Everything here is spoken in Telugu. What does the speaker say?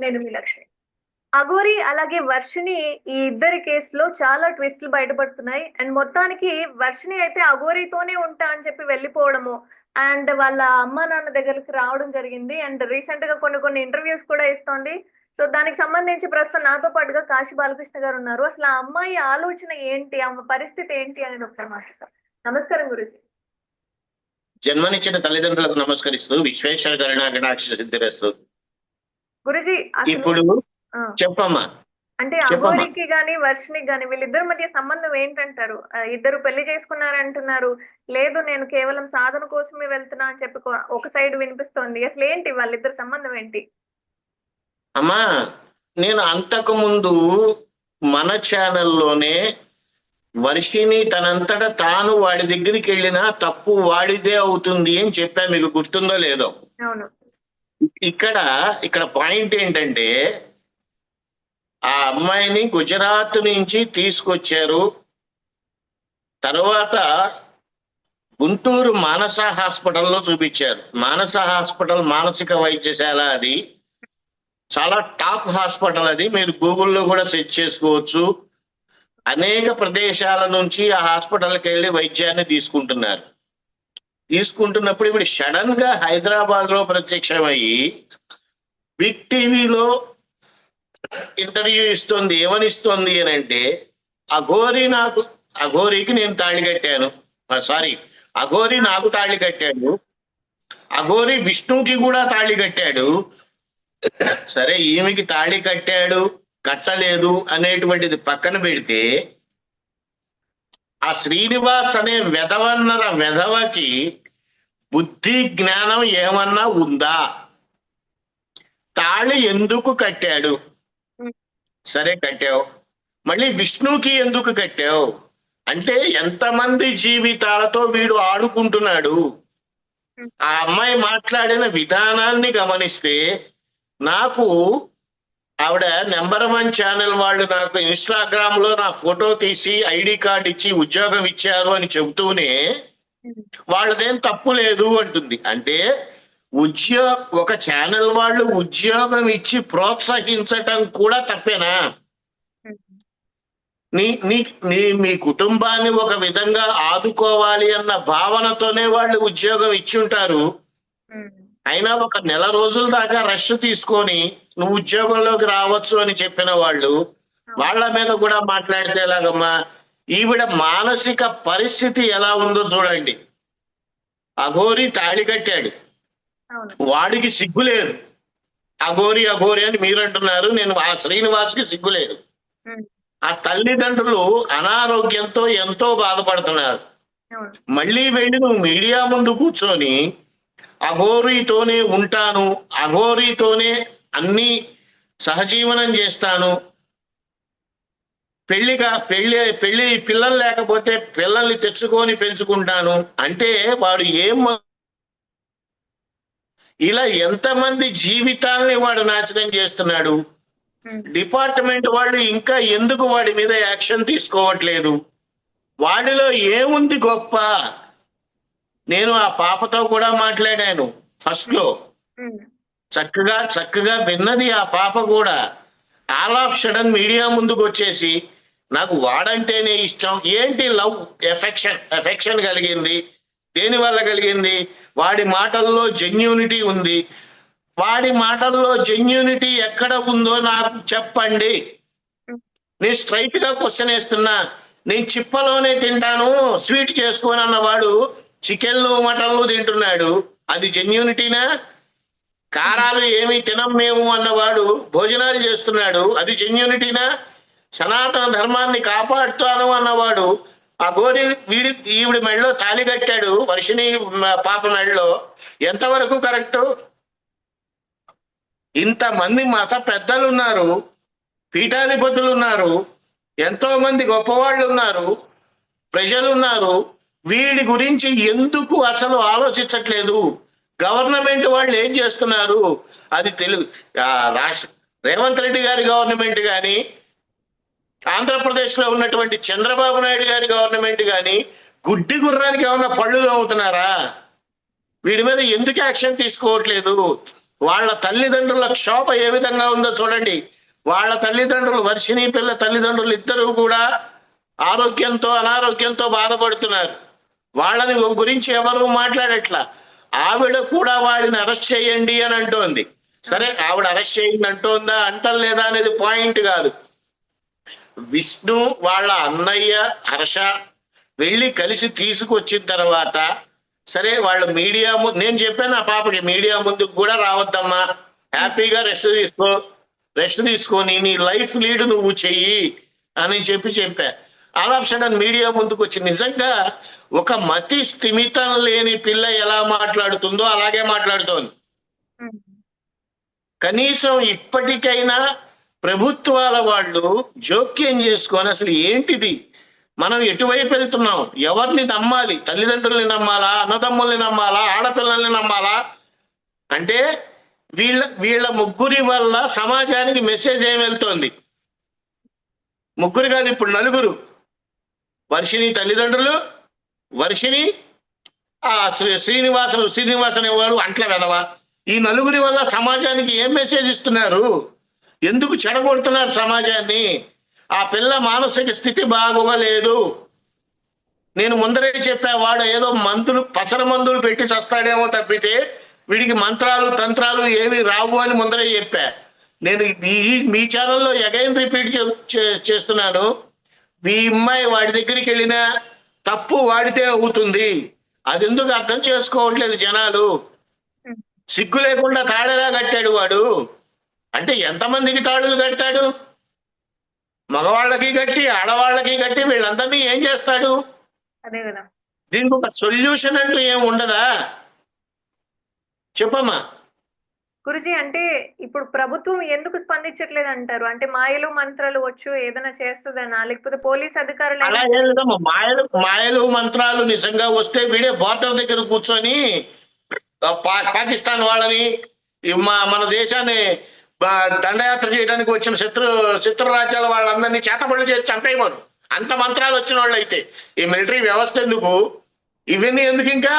నేను మీ లక్ష్మి. అఘోరి అలాగే వర్షిని ఈ ఇద్దరి కేసులో చాలా ట్విస్టులు బయటపడుతున్నాయి. అండ్ మొత్తానికి వర్షిని అయితే అఘోరితోనే ఉంటా అని చెప్పి వెళ్ళిపోవడము అండ్ వాళ్ళ అమ్మ నాన్న దగ్గరికి రావడం జరిగింది. అండ్ రీసెంట్గా కొన్ని కొన్ని ఇంటర్వ్యూస్ కూడా ఇస్తోంది. సో దానికి సంబంధించి ప్రస్తుతం నాతో పాటుగా కాశీ బాలకృష్ణ గారు ఉన్నారు. అసలు ఆ అమ్మాయి ఆలోచన ఏంటి? ఆమె పరిస్థితి ఏంటి అని ఒకసారి మాట్లాడతాం. నమస్కారం గురుజీ. జన్మనిచ్చిన తల్లిదండ్రులకు నమస్కరిస్తూ విశ్వేశ్వర కరుణ గణాక్ష సిద్ధిరస్తూ గురుజీ ఇప్పుడు. చెప్పమ్మా. అంటే. అఘోరికి గాని వర్షినికి గాని వీళ్ళిద్దరి మధ్య సంబంధం ఏంటంటారు? ఇద్దరు పెళ్ళి చేసుకున్నారంటున్నారు. లేదు నేను కేవలం సాధన కోసమే వెళ్తున్నా అని చెప్పి ఒక సైడ్ వినిపిస్తోంది. అసలు ఏంటి వాళ్ళిద్దరి సంబంధం ఏంటి? అమ్మా నేను అంతకు ముందు మన ఛానల్లోనే వర్షిని తనంతట తాను వాడి దగ్గరికి వెళ్ళినా తప్పు వాడిదే అవుతుంది అని చెప్పా. మీకు గుర్తుందో లేదో? అవును. ఇక్కడ ఇక్కడ పాయింట్ ఏంటంటే ఆ అమ్మాయిని గుజరాత్ నుంచి తీసుకొచ్చారు. తర్వాత గుంటూరు మానస హాస్పిటల్లో చూపించారు. మానస హాస్పిటల్ మానసిక వైద్యశాల అది. చాలా టాప్ హాస్పిటల్ అది. మీరు గూగుల్లో కూడా సెర్చ్ చేసుకోవచ్చు. అనేక ప్రదేశాల నుంచి ఆ హాస్పిటల్కి వెళ్ళి వైద్యాన్ని తీసుకుంటున్నారు. తీసుకుంటున్నప్పుడు ఇప్పుడు సడన్గా హైదరాబాద్లో ప్రత్యక్షమయ్యి బిగ్ టీవీలో ఇంటర్వ్యూ ఇస్తుంది ఏమనిస్తుంది అని అంటే అఘోరి నాకు అఘోరికి నేను తాళి కట్టాను. సారీ అఘోరి నాకు తాళి కట్టాడు. అఘోరి విష్ణుకి కూడా తాళి కట్టాడు. సరే ఈమెకి తాళి కట్టాడు కట్టలేదు అనేటువంటిది పక్కన పెడితే ఆ శ్రీనివాస్ అనే వెధవన్నర వెధవకి బుద్ధి జ్ఞానం ఏమన్నా ఉందా? తాళి ఎందుకు కట్టాడు? సరే కట్టావు. మళ్ళీ విష్ణుకి ఎందుకు కట్టావు? అంటే ఎంతమంది జీవితాలతో వీడు ఆడుకుంటున్నాడు? ఆ అమ్మాయి మాట్లాడిన విధానాన్ని గమనిస్తే నాకు ఆవిడ నెంబర్ వన్ ఛానల్ వాళ్ళు నాకు ఇన్స్టాగ్రామ్లో నా ఫోటో తీసి ఐడి కార్డు ఇచ్చి ఉద్యోగం ఇచ్చారు అని చెబుతూనే వాళ్ళదేం తప్పు లేదు అంటుంది. అంటే ఉద్యోగ ఒక ఛానల్ వాళ్ళు ఉద్యోగం ఇచ్చి ప్రోత్సహించటం కూడా తప్పేనా? నీ నీ నీ మీ కుటుంబాన్ని ఒక విధంగా ఆదుకోవాలి అన్న భావనతోనే వాళ్ళు ఉద్యోగం ఇచ్చి ఉంటారు. అయినా ఒక నెల రోజుల దాకా రష్ తీసుకొని నువ్వు ఉద్యోగంలోకి రావచ్చు అని చెప్పిన వాళ్ళు వాళ్ళ మీద కూడా మాట్లాడితే ఎలాగమ్మా? ఈవిడ మానసిక పరిస్థితి ఎలా ఉందో చూడండి. అఘోరి తాళి కట్టాడు. వాడికి సిగ్గు లేదు. అఘోరి అఘోరి అని మీరు అంటున్నారు నేను ఆ శ్రీనివాస్కి సిగ్గు లేదు. ఆ తల్లిదండ్రులు అనారోగ్యంతో ఎంతో బాధపడుతున్నారు. మళ్ళీ వెళ్ళి నువ్వు మీడియా ముందు కూర్చొని అఘోరీతోనే ఉంటాను అఘోరీతోనే అన్ని సహజీవనం చేస్తాను. పెళ్ళిగా పెళ్ళి పెళ్ళి పిల్లలు లేకపోతే పిల్లల్ని తెచ్చుకొని పెంచుకుంటాను. అంటే వాడు ఏం ఇలా ఎంతమంది జీవితాల్ని వాడు నాశనం చేస్తున్నాడు. డిపార్ట్మెంట్ వాళ్ళు ఇంకా ఎందుకు వాడి మీద యాక్షన్ తీసుకోవట్లేదు? వాడిలో ఏముంది గొప్ప? నేను ఆ పాపతో కూడా మాట్లాడాను. ఫస్ట్లో చక్కగా చక్కగా విన్నది ఆ పాప కూడా. ఆల్ ఆఫ్ సడన్ మీడియా ముందుకు వచ్చేసి నాకు వాడంటేనే ఇష్టం. ఏంటి లవ్? ఎఫెక్షన్. ఎఫెక్షన్ కలిగింది. దేని వల్ల కలిగింది? వాడి మాటల్లో జెన్యూనిటీ ఉంది. వాడి మాటల్లో జెన్యూనిటీ ఎక్కడ ఉందో నాకు చెప్పండి. నేను స్ట్రైట్గా క్వశ్చన్ వేస్తున్నా. నేను చిప్పలోనే తింటాను. స్వీట్ చేసుకొని అన్నవాడు చికెన్లు మటన్లు తింటున్నాడు. అది జెన్యూనిటీనా? కారాలు ఏమి తినం మేము అన్నవాడు భోజనాలు చేస్తున్నాడు. అది జెన్యూనిటీనా సనాతన ధర్మాన్ని కాపాడుతాను అన్నవాడు. ఆ గోరి వీడి ఈవిడి మెడలో తాళి కట్టాడు వర్షిణి పాప మెడలో. ఎంతవరకు కరెక్టు? ఇంతమంది మత పెద్దలు ఉన్నారు పీఠాధిపతులు ఉన్నారు ఎంతో మంది గొప్పవాళ్ళు ఉన్నారు ప్రజలు ఉన్నారు వీడి గురించి ఎందుకు అసలు ఆలోచించట్లేదు? గవర్నమెంట్ వాళ్ళు ఏం చేస్తున్నారు? అది తెలుగు రాష్ట్ర రేవంత్ రెడ్డి గారి గవర్నమెంట్ కానీ ఆంధ్రప్రదేశ్లో ఉన్నటువంటి చంద్రబాబు నాయుడు గారి గవర్నమెంట్ కానీ గుడ్డి గుర్రానికి ఏమన్నా పళ్ళు అవుతున్నారా వీడి మీద ఎందుకు యాక్షన్ తీసుకోవట్లేదు? వాళ్ళ తల్లిదండ్రుల క్షోభ ఏ విధంగా ఉందో చూడండి. వాళ్ళ తల్లిదండ్రులు వర్షిణి పిల్ల తల్లిదండ్రులు ఇద్దరు కూడా ఆరోగ్యంతో అనారోగ్యంతో బాధపడుతున్నారు. వాళ్ళని గురించి ఎవరు మాట్లాడట్లా. ఆవిడ కూడా వాడిని అరెస్ట్ చేయండి అని అంటోంది. సరే ఆవిడ అరెస్ట్ చేయండి అంటోందా? అంటలేదా అనేది పాయింట్ కాదు. విష్ణు వాళ్ళ అన్నయ్య హర్ష వెళ్ళి కలిసి తీసుకొచ్చిన తర్వాత సరే వాళ్ళు మీడియా ముందు నేను చెప్పాను ఆ పాపకి మీడియా ముందుకు కూడా రావద్దమ్మా. హ్యాపీగా రెస్ట్ తీసుకో రెస్ట్ తీసుకొని నీ లైఫ్ లీడ్ నువ్వు చెయ్యి అని చెప్పి చెప్పా. ఆల్ ఆఫ్ సడన్ మీడియా ముందుకు వచ్చి నిజంగా ఒక మతి స్థిమితం లేని పిల్ల ఎలా మాట్లాడుతుందో అలాగే మాట్లాడుతోంది. కనీసం ఇప్పటికైనా ప్రభుత్వాల వాళ్ళు జోక్యం చేసుకొని అసలు ఏంటిది? మనం ఎటువైపు వెళ్తున్నాం? ఎవరిని నమ్మాలి? తల్లిదండ్రుల్ని నమ్మాలా? అన్నదమ్ముల్ని నమ్మాలా? ఆడపిల్లల్ని నమ్మాలా? అంటే వీళ్ళ వీళ్ళ ముగ్గురి వల్ల సమాజానికి మెసేజ్ ఏం వెళ్తోంది? ముగ్గురు కాదు ఇప్పుడు నలుగురు. వర్షిని తల్లిదండ్రులు వర్షిని ఆ శ్రీ- శ్రీనివాసన్ శ్రీనివాసన్ ఎవరు? అంట్ల వెదవ ఈ నలుగురి వల్ల సమాజానికి ఏం మెసేజ్ ఇస్తున్నారు? ఎందుకు చెడగొడుతున్నారు సమాజాన్ని? ఆ పిల్ల మానసిక స్థితి బాగోలేదు. నేను ముందరే చెప్పా వాడు ఏదో మందులు పసర మందులు పెట్టి చస్తాడేమో తప్పితే వీడికి మంత్రాలు తంత్రాలు ఏమి రావు అని ముందరే చెప్పా. నేను ఈ మీ ఛానల్లో అగైన్ రిపీట్ చేస్తున్నాను. మీ అమ్మాయి వాడి దగ్గరికి వెళ్ళినా తప్పు వాడితే అవుతుంది. అది ఎందుకు అర్థం చేసుకోవట్లేదు జనాలు. సిగ్గు లేకుండా తాళెలా కట్టాడు వాడు. అంటే ఎంతమందికి తాళులు కట్టాడు మగవాళ్ళకి కట్టి ఆడవాళ్ళకి కట్టి వీళ్ళందరినీ ఏం చేస్తాడు? దీనికి ఒక సొల్యూషన్ అంటూ ఏం ఉండదా? చెప్పమ్మా. గురుజీ అంటే ఇప్పుడు ప్రభుత్వం ఎందుకు స్పందించట్లేదు అంటారు అంటే మాయలు మంత్రాలు వచ్చు ఏదైనా చేస్తుందనా? లేకపోతే పోలీస్ అధికారులు మాయలు మాయలు మంత్రాలు నిజంగా వస్తే వీడే బార్డర్ దగ్గర కూర్చొని పాకిస్తాన్ వాళ్ళని మా మన దేశాన్ని దండయాత్ర చేయడానికి వచ్చిన శత్రు శత్రు రాజ్యాల వాళ్ళందరినీ చేతబడులు చేసి చంపేయమను అంత మంత్రాలు వచ్చిన వాళ్ళు అయితే ఈ మిలిటరీ వ్యవస్థ ఎందుకు? ఇవన్నీ ఎందుకు ఇంకా?